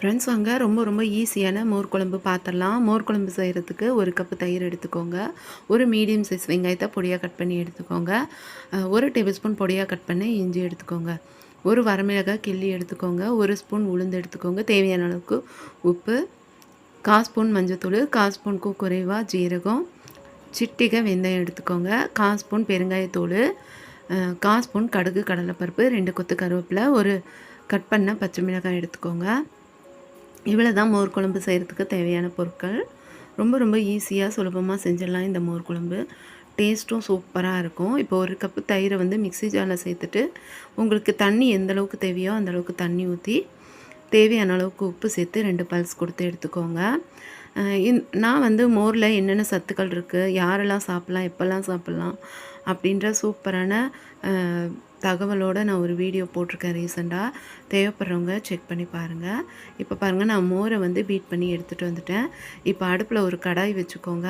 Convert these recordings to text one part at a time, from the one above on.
Friends வாங்க. ரொம்ப ரொம்ப ஈஸியான மோர் குழம்பு பார்த்துடலாம் மோர் குழம்பு செய்கிறதுக்கு ஒரு கப்பு தயிர் எடுத்துக்கோங்க. ஒரு மீடியம் சைஸ் வெங்காயத்தை பொடியாக கட் பண்ணி எடுத்துக்கோங்க. ஒரு டேபிள் ஸ்பூன் பொடியாக கட் பண்ணி இஞ்சி எடுத்துக்கோங்க. ஒரு வரமிளகாய் கிள்ளி எடுத்துக்கோங்க. ஒரு ஸ்பூன் உளுந்து எடுத்துக்கோங்க. தேவையான அளவுக்கு உப்பு கால் ஸ்பூன் மஞ்சத்தூள் கால் ஸ்பூனுக்கும் குறைவாக ஜீரகம் சிட்டிகை வெந்தயம் எடுத்துக்கோங்க. கால் ஸ்பூன் பெருங்காயத்தூள் கால் ஸ்பூன் கடுகு கடலைப்பருப்பு ரெண்டு கொத்து கருவேப்பிலை ஒரு கட் பண்ண பச்சை மிளகாய் எடுத்துக்கோங்க. இவ்வளோ தான் மோர் குழம்பு செய்கிறதுக்கு தேவையான பொருட்கள். ரொம்ப ரொம்ப ஈஸியாக சுலபமாக செஞ்சிடலாம் இந்த மோர் குழம்பு. டேஸ்ட்டும் சூப்பராக இருக்கும். இப்போ ஒரு கப்பு தயிரை வந்து மிக்ஸி ஜாரில் சேர்த்துட்டு உங்களுக்கு தண்ணி எந்த அளவுக்கு தேவையோ அந்தளவுக்கு தண்ணி ஊற்றி தேவையான அளவுக்கு உப்பு சேர்த்து ரெண்டு பல்ஸ் கொடுத்து எடுத்துக்கோங்க. நான் வந்து மோரில் என்னென்ன சத்துக்கள் இருக்குது யாரெல்லாம் சாப்பிட்லாம் எப்போல்லாம் சாப்பிட்லாம் அப்படின்ற சூப்பரான தகவலோடு தகவலோட நான் ஒரு வீடியோ போட்டிருக்கேன் ரீசெண்டாக தேவைப்படுறவங்க செக் பண்ணி பாருங்கள் இப்போ பாருங்கள் நான் மோரை வந்து பீட் பண்ணி எடுத்துகிட்டு வந்துட்டேன். இப்போ அடுப்பில் ஒரு கடாய் வச்சுக்கோங்க.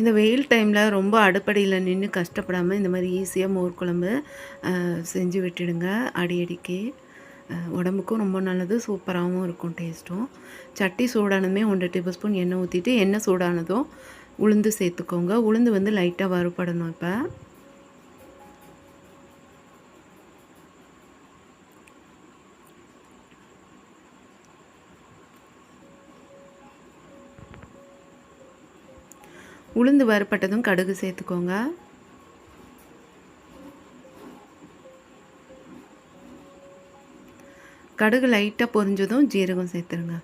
இந்த வெயில் டைமில் ரொம்ப அடுப்படியில் நின்று கஷ்டப்படாமல் இந்த மாதிரி ஈஸியாக மோர் குழம்பு செஞ்சு விட்டுடுங்க. அடி அடிக்கி. உடம்புக்கும் ரொம்ப நல்லது சூப்பராகவும் இருக்கும் டேஸ்ட்டும். சட்டி சூடானதுமே ஒன்றரை டேபிள் ஸ்பூன் எண்ணெய் ஊற்றிட்டு எண்ணெய் சூடானதும் உளுந்து சேர்த்துக்கோங்க. உளுந்து வந்து லைட்டாக வறுபடணும் இப்போ. உளுந்து வறுப்பட்டதும் கடுகு சேர்த்துக்கோங்க. கடுகு லைட்டாக பொரிஞ்சதும் ஜீரகம் சேர்த்துருங்க.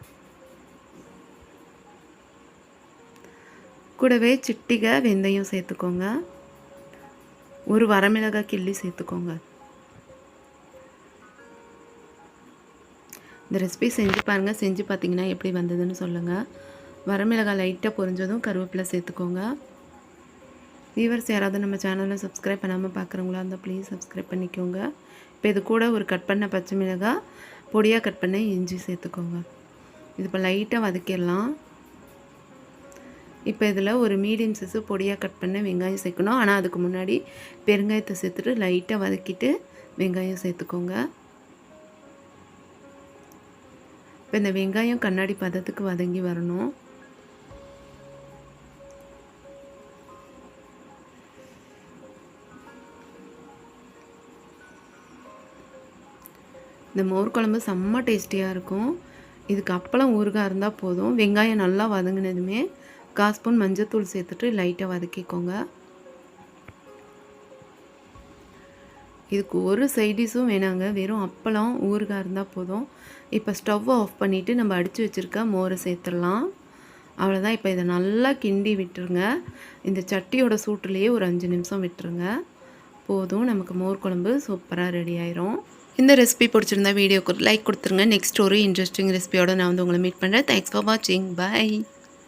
கூடவே சிட்டிகை வெந்தயம் சேர்த்துக்கோங்க. ஒரு வரமிளகாய் கிள்ளி சேர்த்துக்கோங்க. இந்த ரெசிபி செஞ்சு பாருங்கள் செஞ்சு பார்த்தீங்கன்னா எப்படி வந்ததுன்னு சொல்லுங்கள் வரமிளகாய் லைட்டாக பொரிஞ்சதும் கருவேப்பிலை சேர்த்துக்கோங்க. வியூவர்ஸ் யாராவது நம்ம சேனலில் சப்ஸ்கிரைப் பண்ணாமல் பார்க்குறவங்களா இருந்தால் ப்ளீஸ் சப்ஸ்கிரைப் பண்ணிக்கோங்க. இப்போ இது கூட ஒரு கட் பண்ண பச்சை மிளகாய் பொடியாக கட் பண்ண இஞ்சி சேர்த்துக்கோங்க. இது இப்போ லைட்டாக வதக்கிடலாம். இப்போ இதில் ஒரு மீடியம் சைஸு பொடியாக கட் பண்ண வெங்காயம் சேர்க்கணும். ஆனால் அதுக்கு முன்னாடி பெருங்காயத்தை சேர்த்துட்டு லைட்டாக வதக்கிட்டு வெங்காயம் சேர்த்துக்கோங்க. இப்போ இந்த வெங்காயம் கண்ணாடி பதத்துக்கு வதங்கி வரணும். இந்த மோர் குழம்பு செம்ம டேஸ்டியாக இருக்கும். இதுக்கு அப்பளம் ஊறுகாய் இருந்தால் போதும். வெங்காயம் நல்லா வதங்கினதுமே கால் ஸ்பூன் மஞ்சத்தூள் சேர்த்துட்டு லைட்டாக வதக்கிக்கோங்க. இதுக்கு ஒரு சைடிஷும் வேணாங்க. வெறும் அப்பளம் ஊறுகாய் இருந்தால் போதும். இப்போ ஸ்டவ்வை ஆஃப் பண்ணிவிட்டு நம்ம அடித்து வச்சுருக்க மோரை சேர்த்துடலாம். அவ்வளோதான் இப்போ இதை நல்லா கிண்டி விட்டுருங்க. இந்த சட்டியோட சூட்டுலேயே ஒரு அஞ்சு நிமிஷம் விட்டுருங்க. போதும். நமக்கு மோர் குழம்பு சூப்பராக ரெடி ஆயிரும். இந்த ரெசிபி பிடிச்சிருந்தா வீடியோக்கு லைக் கொடுத்துருங்க. நெக்ஸ்ட் ஒரு இன்ட்ரெஸ்டிங் ரெசிபியோடு நான் வந்து உங்களை மீட் பண்ணுறேன் தேங்க்ஸ் ஃபார் வாட்சிங் பை